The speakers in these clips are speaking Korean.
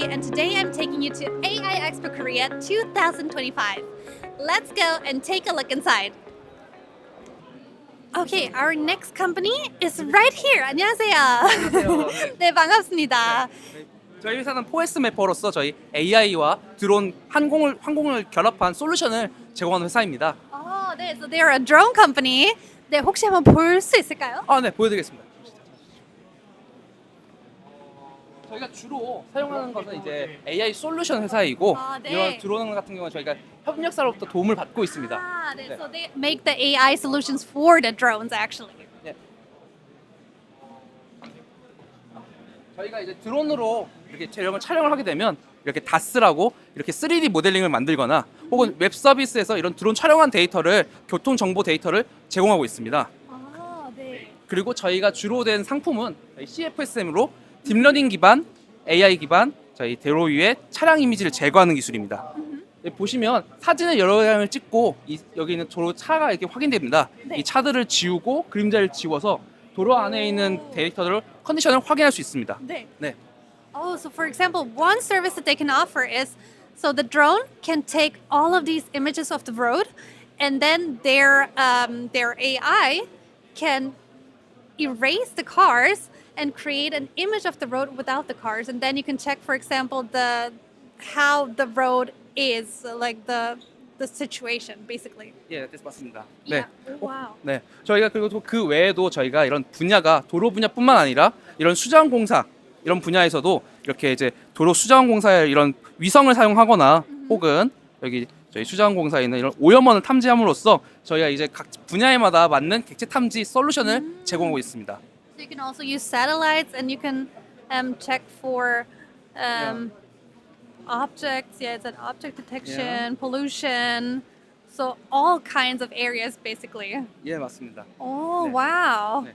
Lee, and today I'm taking you to AI Expo Korea 2025. Let's go and take a look inside. Okay, our next company is right here. 안녕하세요. 네, 반갑습니다. 저희 회사는 포에스 매퍼로서 저희 AI와 드론 항공을 항공을 결합한 솔루션을 제공하는 회사입니다. 어, 네, so they are a drone company. 네, 혹시 한번 볼 수 있을까요? 아, 네, 보여드리겠습니다. 저희가 주로 사용하는 것은 이제 AI 솔루션 회사이고 아, 네. 이런 드론 같은 경우는 저희가 협력사로부터 도움을 받고 있습니다. 아, 네, 네. so they make the AI solutions for the drones actually. 네. 저희가 이제 드론으로 이렇게 촬영을 촬영을 하게 되면 이렇게 다스라고 이렇게 3D 모델링을 만들거나 혹은 웹 서비스에서 이런 드론 촬영한 데이터를 교통 정보 데이터를 제공하고 있습니다. 아, 네. 그리고 저희가 주로 된 상품은 CFSM으로 딥러닝 기반, AI 기반 저희 대로 위에 차량 이미지를 제거하는 기술입니다. 여기 보시면 사진을 여러 장을 찍고 이, 여기 있는 도로 차가 이렇게 확인됩니다. 네. 이 차들을 지우고 그림자를 지워서 도로 안에 있는 데이터를 컨디션을 확인할 수 있습니다. 네. 네. Oh, so for example, one service that they can offer is so the drone can take all of these images of the road, and then their um, their AI can erase the cars and create an image of the road without the cars, and then you can check, for example, the how the road is, like the the situation, basically. 예, 네, 맞습니다. 네. Yeah. Wow. 네. 저희가 그리고 또 그 외에도 저희가 이런 분야가 도로 분야뿐만 아니라 이런 수자원 공사 이런 분야에서도 이렇게 이제 도로 수자원 공사에 이런 위성을 사용하거나 혹은 여기 저희 수자원 공사에 있는 이런 오염원을 탐지함으로써 저희가 이제 각 분야에마다 맞는 객체 탐지 솔루션을 제공하고 있습니다. So you can also use satellites, and you can um, check for um, objects. Yeah, it's an object detection, pollution. So all kinds of areas, basically. 예, 맞습니다. Oh 네. wow! 네.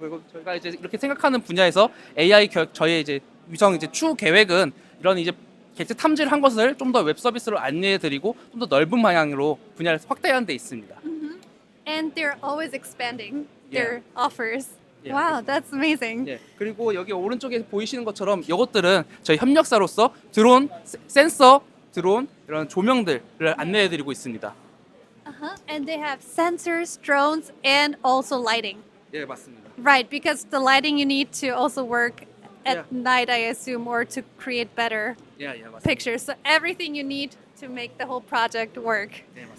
그리고 저희가 이제 이렇게 생각하는 분야에서 AI 겨, 저희의 이제 위성 이제 추후 계획은 이런 이제 객체 탐지를 한 것을 좀 더 웹 서비스로 안내해 드리고 좀 더 넓은 방향으로 분야를 확대하는 데 있습니다. And they're always expanding their Yeah. offers. Wow, that's amazing. 예. 그리고 여기 오른쪽에 보이시는 것처럼 이것들은 저희 협력사로서 드론, 세- 센서, 드론 이런 조명들을 안내해 드리고 있습니다. Uh-huh. And they have sensors, drones, and also lighting. 예, 맞습니다. Right, because the lighting you need to also work at Yeah. night, I assume, or to create better 예, 예, 맞습니다. pictures. So everything you need to make the whole project work. 예, 맞습니다.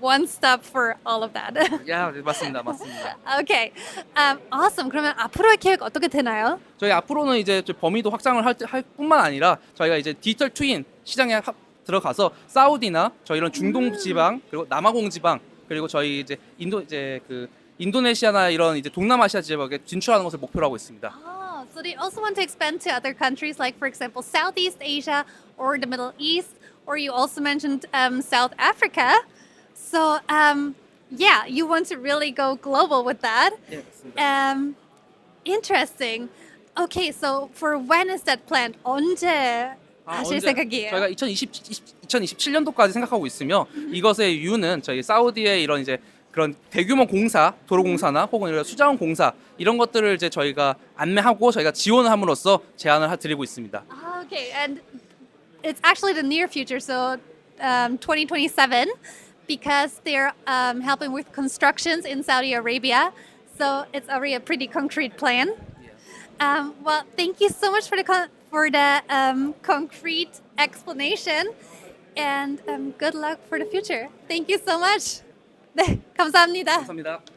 One stop for all of that. 야, 네, 맞습니다. 맞습니다. okay, um, awesome. 그러면 앞으로의 계획 어떻게 되나요? 저희 앞으로는 이제 저 범위도 확장을 할, 할 뿐만 아니라 저희가 이제 디지털 트윈 시장에 합- 들어가서 사우디나 저희 이런 중동 지방 그리고 남아공 지방 그리고 저희 이제 인도 이제 그 인도네시아나 이런 이제 동남아시아 지역에 진출하는 것을 목표로 하고 있습니다. Oh, so they also want to expand to other countries, like for example, Southeast Asia or the Middle East, or you also mentioned um, South Africa. So um, yeah, you want to really go global with that. 예, 맞습니다. Um, interesting. Okay, so for when is that planned? 언제 아, 하실 언제- 생각이에요? 저희가 2020, 2027년도까지 생각하고 있으며 이것의 이유는 저희 사우디의 이런 이제 그런 대규모 공사, 도로 공사나 혹은 이런 수자원 공사 이런 것들을 이제 저희가 안내하고 저희가 지원을 함으로써 제안을 하- 드리고 있습니다. Ah, Okay, and it's actually the near future, so um, 2027, because they're um, helping with constructions in Saudi Arabia. So it's already a pretty concrete plan. Um, well, thank you so much for the con- for the um, concrete explanation, and um, good luck for the future. Thank you so much. 네, 감사합니다. 감사합니다.